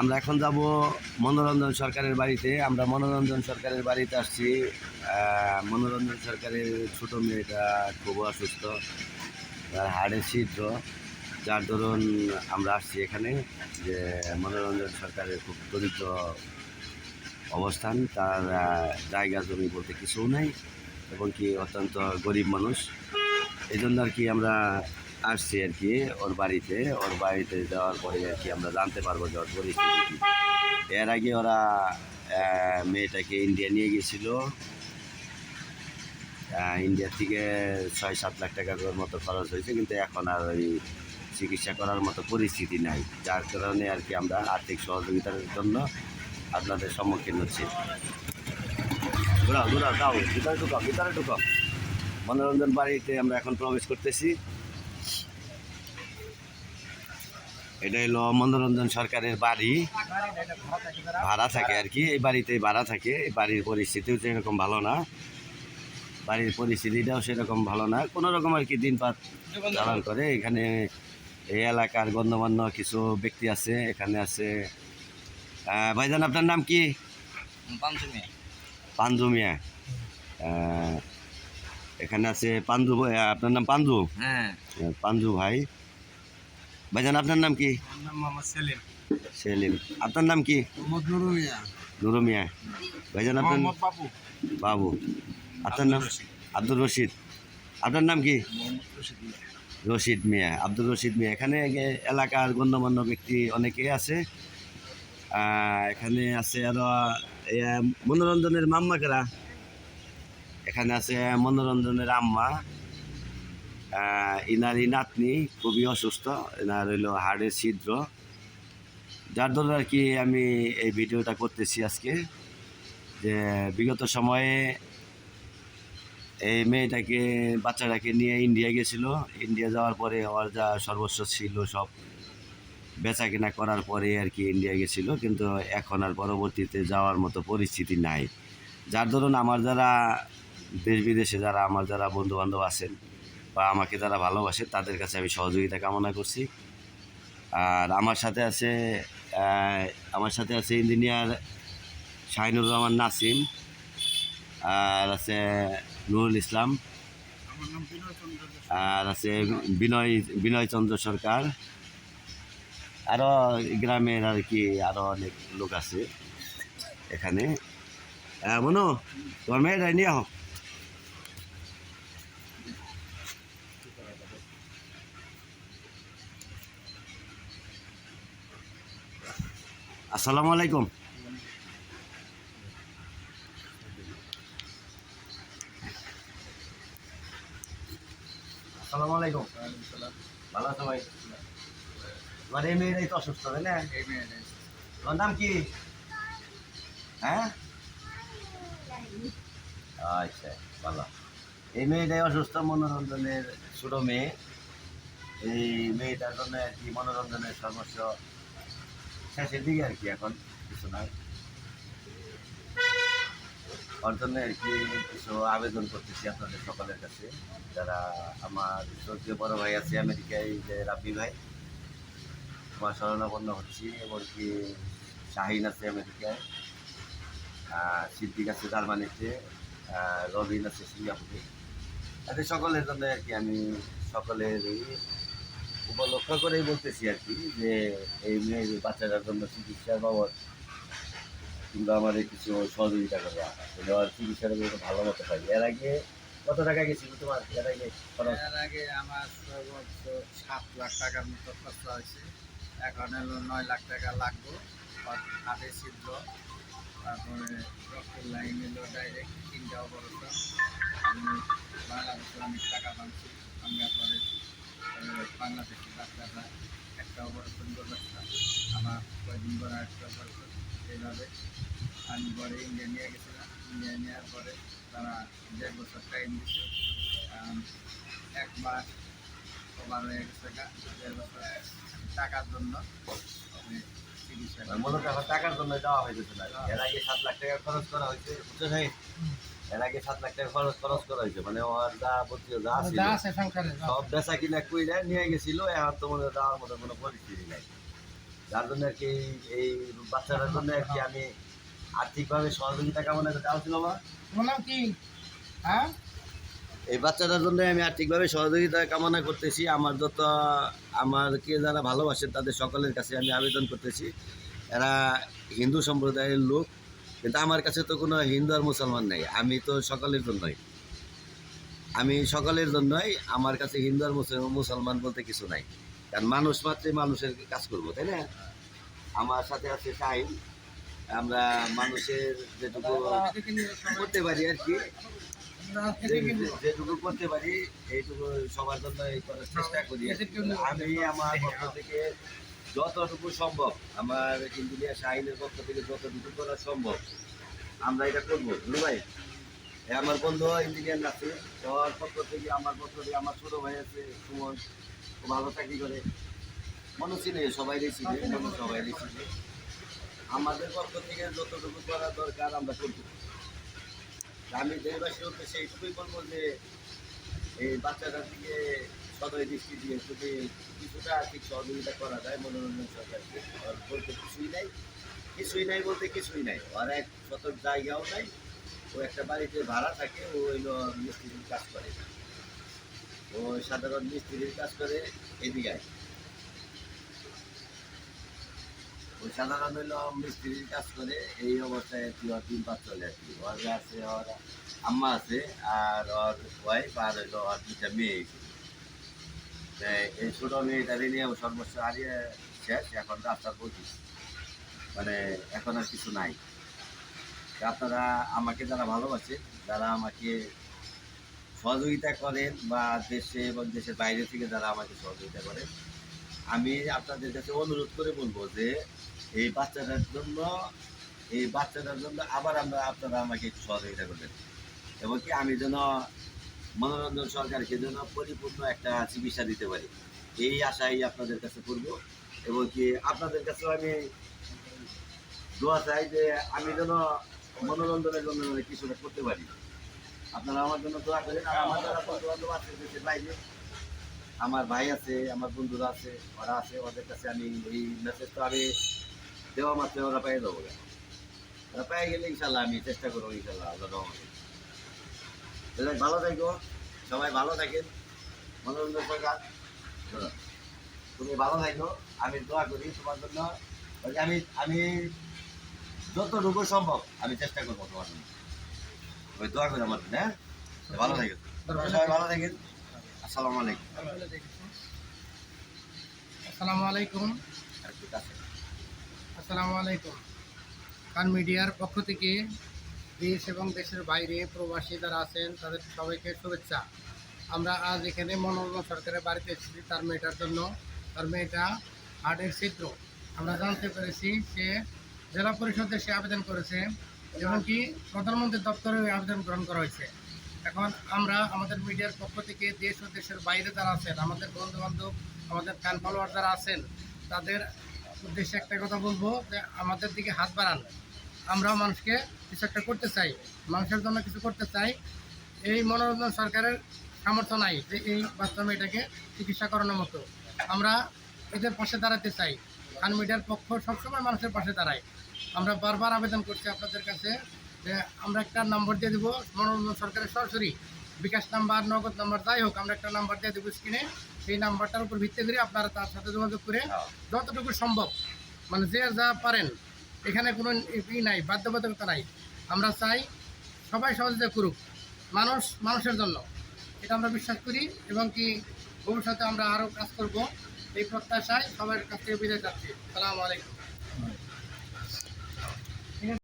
আমরা এখন যাব মনোরঞ্জন সরকারের বাড়িতে। আমরা মনোরঞ্জন সরকারের বাড়িতে আসছি। মনোরঞ্জন সরকারের ছোট মেয়েটা খুব অসুস্থ। তার হাড়ের ছিদ্র। যার দরুন আমরা আসছি এখানে যে মনোরঞ্জন সরকারের খুব দরিদ্র অবস্থান। তার জায়গা জমি বলতে কিছুও নাই এবং কি অত্যন্ত গরিব মানুষ। এই জন্য আর কি আমরা আসছি আর কি ওর বাড়িতে। ওর বাড়িতে যাওয়ার পরে আর কি আমরা জানতে পারব যে ওর পরিস্থিতি। এর আগে ওরা মেয়েটাকে ইন্ডিয়া নিয়ে গেছিল। আহ, ইন্ডিয়া থেকে ছয় সাত লাখ টাকা টাকার মতো খরচ হয়েছে কিন্তু এখন আর ওই চিকিৎসা করার মতো পরিস্থিতি নাই। যার কারণে আর কি আমরা আর্থিক সহযোগিতার জন্য আপনাদের সম্মুখীন হচ্ছি। ঘোরাও ঘোরাও দাও ভিতরে ঢুকাও ভিতরে ঢুকাও মনোরঞ্জন বাড়িতে আমরা এখন প্রবেশ করতেছি। এটা হলো মনোরঞ্জন সরকারের বাড়ি। ভাড়া থাকে আর কি এই বাড়িতে ভাড়া থাকে। এই বাড়ির পরিস্থিতিও সেরকম ভালো না। বাড়ির পরিস্থিতিটাও সেরকম ভালো না। কোনো রকম আর কি দিনপাত চালান করে। এখানে এই এলাকার গণ্যমান্য কিছু ব্যক্তি আছে এখানে আছে ভাইজান আপনার নাম কি? পাঞ্চমী পাঞ্জু মিয়া। এখানে আছে পাঞ্জু ভাই, আপনার নাম পাঞ্জু? হ্যাঁ। পাঞ্জু ভাই। ভাইজান আপনার নাম কি? সেলিম। সেলিম। আপনার নাম কি? ভাইজান আপনার বাবু। বাবু। আপনার নাম? আব্দুর রশিদ। আপনার নাম কি? রশিদ মিয়া। আব্দুর রশিদ মিয়া। এখানে এলাকার গণ্যমান্য ব্যক্তি অনেকেই আছে। এখানে আছে আরও মনোরঞ্জনের মাম্মাকেরা এখানে আছে মনোরঞ্জনের আম্মা। ইনারই নাতনি, খুবই অসুস্থ, এনার হইল হাড়ের ছিদ্র। যার জন্য আর কি আমি এই ভিডিওটা করতেছি আজকে, যে বিগত সময়ে এই মেয়েটাকে, বাচ্চাটাকে নিয়ে ইন্ডিয়া গেছিল। ইন্ডিয়া যাওয়ার পরে ওর যা সর্বস্ব ছিল সব বেচা কেনা করার পরে আর কি ইন্ডিয়া গেছিল, কিন্তু এখন আর পরবর্তীতে যাওয়ার মতো পরিস্থিতি নাই। যার ধরুন আমার যারা দেশ বিদেশে যারা, আমার যারা বন্ধু বান্ধব আছেন বা আমাকে যারা ভালোবাসে, তাদের কাছে আমি সহযোগিতা কামনা করছি। আর আমার সাথে আছে আমার সাথে আছে ইঞ্জিনিয়ার শাহিনুর রহমান নাসিম, আর আছে নুরুল ইসলাম, আর আছে বিনয় বিনয় চন্দ্র সরকার আরও গ্রামের আর কি আরও অনেক লোক আছে এখানে। হ্যাঁ মনো, তোমার মেয়েটা নিয়ে হোক আসসালামু আলাইকুম। আসসালামু আলাইকুম। ভালো আছো ভাই? তোমার এই মেয়েটাই তো অসুস্থ তাই না? তোমার নাম কি? হ্যাঁ? আচ্ছা ভালো। এই মেয়েটাই অসুস্থ মনোরঞ্জনের ছোটো মেয়ে। এই মেয়েটার জন্য আর কি মনোরঞ্জনের সমস্য শেষের দিকে আর কি, এখন কিছু নাই। ওর জন্য আর কি কিছু আবেদন করতেছি আপনাদের সকলের কাছে। যারা আমার শ্রদ্ধীয় বড় ভাই আছে আমেরিকায় যে রাব্বি ভাই, তোমার শরণাপন্ন হচ্ছি। এমনকি শাহিন আছে আমেরিকায় সিদ্দিক আছে জার্মানিতে রবিন আছে সিঙ্গাপুরে। তাদের সকলের জন্য আর কি আমি সকলের এই উপলক্ষ করেই বলতেছি আর কি যে এই মেয়ের বাচ্চাটার জন্য চিকিৎসার বাবদ কিংবা আমাদের কিছু সহযোগিতা করবা আর চিকিৎসাটা যাতে ভালো মতো পাই এর আগে কত টাকা গেছিল তোমার? এর আগে এর আগে আমার সর্বোচ্চ সাত লাখ টাকার মতো খরচা হয়েছে। এখন হলো নয় লাখ টাকা লাগবে। হাতে ছিদ্র তারপরে রক্তের লাইন এলো ডাইরেক্ট তিনটা অপারেশন আমি বাংলাদেশে অনেক টাকা পাচ্ছি। আমরা পরে আহ, বাংলাদেশি ডাক্তাররা একটা অপারেশন করবে আমার কয়েকদিন পরে একটা অপারেশন এইভাবে আমি পরে ইন্ডিয়া নিয়ে গেছিলাম ইন্ডিয়া নেওয়ার পরে তারা দেড় বছর টাইম দিচ্ছে এক মাস ওভার হয়ে গেছে দেড় বছর টাকার জন্য মূলত টাকার জন্য দেওয়া হয়েছে এর আগে সাত লাখ টাকা খরচ করা হয়েছে এর আগে সাত লাখ টাকা খরচ খরচ করা হয়েছে। মানে ওর যা বলছিল যা ছিল যা আছে সংসারে যা। সব বেচা কিনা কইরা নিয়ে গেছিল এখন তো মনে মতো কোনো পরিস্থিতি নাই। যার জন্য আর কি এই বাচ্চাটার জন্য আর কি আমি আর্থিকভাবে সহযোগিতা কামনা করতে আসছিল মা কি? হ্যাঁ? এই বাচ্চাটার জন্য আমি আর্থিকভাবে সহযোগিতা কামনা করতেছি। আমার যত আমারকে যারা ভালোবাসে তাদের সকলের কাছে আমি আবেদন করতেছি। এরা হিন্দু সম্প্রদায়ের লোক। কিন্তু আমার কাছে তো কোনো হিন্দু আর মুসলমান নেই। আমি তো সকলের জন্যই। আমি সকলের জন্যই আমার কাছে হিন্দু আর মুসল- মুসলমান বলতে কিছু নাই। কারণ মানুষ মাত্রই মানুষের কাজ করব, তাই না? আমার সাথে আছে টাইম আমরা মানুষের যেটুকু করতে পারি আর কি। যেটুকু করতে পারি, এইটুকু সবার জন্য চেষ্টা করি আমি আমার পক্ষ থেকে যতটুকু সম্ভব। আমার ইঞ্জিনিয়ার শাহিনের পক্ষ থেকে যতটুকু করা সম্ভব। আমরা এটা করব। বুঝলো ভাই আমার বন্ধু ইঞ্জিনিয়ার নাসির। ওর পক্ষ থেকে, আমার পক্ষ থেকে, আমার ছোট ভাই আছে, সুমন। ভালো চাকরি করে। মনে চিনে সবাই মনে সবাই চিনে আমাদের পক্ষ থেকে যতটুকু করা দরকার, আমরা করব। আমি দেশবাসীর উদ্দেশ্যে এইটুকুই বলব যে, এই বাচ্চাটার দিকে সদয় দৃষ্টি দিয়ে যদি কিছুটা আর্থিক সহযোগিতা করা যায়, মনোরঞ্জন সরকারকে বলতে কিছুই নাই কিছুই নাই বলতে কিছুই নাই। আর এক শত জায়গাও নাই, ও একটা বাড়িতে ভাড়া থাকে, ও হইল মিস্ত্রির কাজ করে। ও সাধারণ মিস্ত্রির কাজ করে এদিকে। ওই সাধারণ হইল মিস্ত্রির কাজ করে, এই অবস্থায় দিন পাত চলে আর কি। ওর আছে, ওর আম্মা আছে, আর ওর ওয়াইফ আর হইল ওর দুটা মেয়ে এই ছোট মেয়েটারে নিয়ে সর্বস্ব হারিয়ে শেষ, এখন রাস্তার পঁচিশ মানে এখন আর কিছু নাই। আপনারা আমাকে যারা ভালোবাসে, যারা আমাকে সহযোগিতা করেন বা দেশে এবং দেশের বাইরে থেকে যারা আমাকে সহযোগিতা করেন, আমি আপনাদের কাছে অনুরোধ করে বলব যে এই বাচ্চাটার জন্য, এই বাচ্চাটার জন্য আবার আমরা আপনারা আমাকে একটু সহযোগিতা করবেন। এবং কি আমি যেন মনোরঞ্জন সরকারকে যেন পরিপূর্ণ একটা চিকিৎসা দিতে পারি। এই আশাই আপনাদের কাছে করব এবং কি আপনাদের কাছেও আমি দোয়া চাই যে আমি যেন মনোরঞ্জনের জন্য কিছুটা করতে পারি। আপনারা আমার জন্য দোয়া করেন আর আমার যারা বন্ধু বান্ধব আছে দেশের বাইরে, আমার ভাই আছে, আমার বন্ধুরা আছে, ওরা আছে, ওদের কাছে আমি এই মেসেজটা আমি দেওয়া মাত্র ওরা পেয়ে দেবো। ওরা পেয়ে গেলে ইনশাল্লাহ আমি চেষ্টা করব ইনশাল্লাহ আল্লাহ তাহলে ভালো থাকো সবাই ভালো থাকেন। মনোরঞ্জন সরকার। তুমি ভালো থাকো আমি দোয়া করি তোমার জন্য। আমি আমি যতটুকু সম্ভব আমি চেষ্টা করব তোমার জন্য। ওই দোয়া করি আমার জন্য হ্যাঁ? ভালো থাকেন। সবাই ভালো থাকেন। আসসালামু আলাইকুম। আসসালামু আলাইকুম। আসসালামু আলাইকুম। খান মিডিয়ার পক্ষ থেকে দেশ এবং দেশের বাইরে প্রবাসী যারা আছেন, তাদের সবাইকে শুভেচ্ছা। আমরা আজ এখানে মনোরঞ্জন সরকারের বাড়িতে এসেছি তার মেয়েটার জন্য। তার মেয়েটা হার্টের ছিদ্র। আমরা জানতে পেরেছি সে জেলা পরিষদে সে আবেদন করেছে এবং কি প্রধানমন্ত্রী দপ্তরে আবেদন গ্রহণ করা হয়েছে। এখন আমরা আমাদের মিডিয়ার পক্ষ থেকে দেশ ও দেশের বাইরে যারা আছেন, আমাদের বন্ধু বান্ধব আমাদের ফ্যান ফলোয়ার যারা আছেন, তাদের উদ্দেশ্যে একটা কথা বলব যে আমাদের দিকে হাত বাড়ান। আমরা মানুষকে কিছু একটা করতে চাই মানুষের জন্য কিছু করতে চাই। এই মনোরঞ্জন সরকারের সামর্থ্য নাই যে এই বাচ্চা মেয়েটাকে চিকিৎসা করানোর মতো। আমরা এদের পাশে দাঁড়াতে চাই। খান মিডিয়ার পক্ষ সবসময় মানুষের পাশে দাঁড়ায়। আমরা বারবার আবেদন করছি আপনাদের কাছে যে আমরা একটা নম্বর দিয়ে দেবো মনোরঞ্জন সরকারের সরাসরি বিকাশ নাম্বার নগদ নাম্বার যাই হোক আমরা একটা নাম্বার দিয়ে দেবো স্ক্রিনে সেই নাম্বারটার উপর ভিত্তি করে আপনারা তার সাথে যোগাযোগ করে যতটুকু সম্ভব মানে যে যা পারেন এখানে কোনো ই নাই, বাধ্যবাধকতা নাই। আমরা চাই সবাই সহযোগিতা করুক, মানুষ, মানুষের জন্য। এটা আমরা বিশ্বাস করি এবং কি ভবিষ্যতে আমরা আরও কাজ করব। এই প্রত্যাশায় সবার কাছ থেকে বিদায় চাচ্ছি। সালাম আলাইকুম।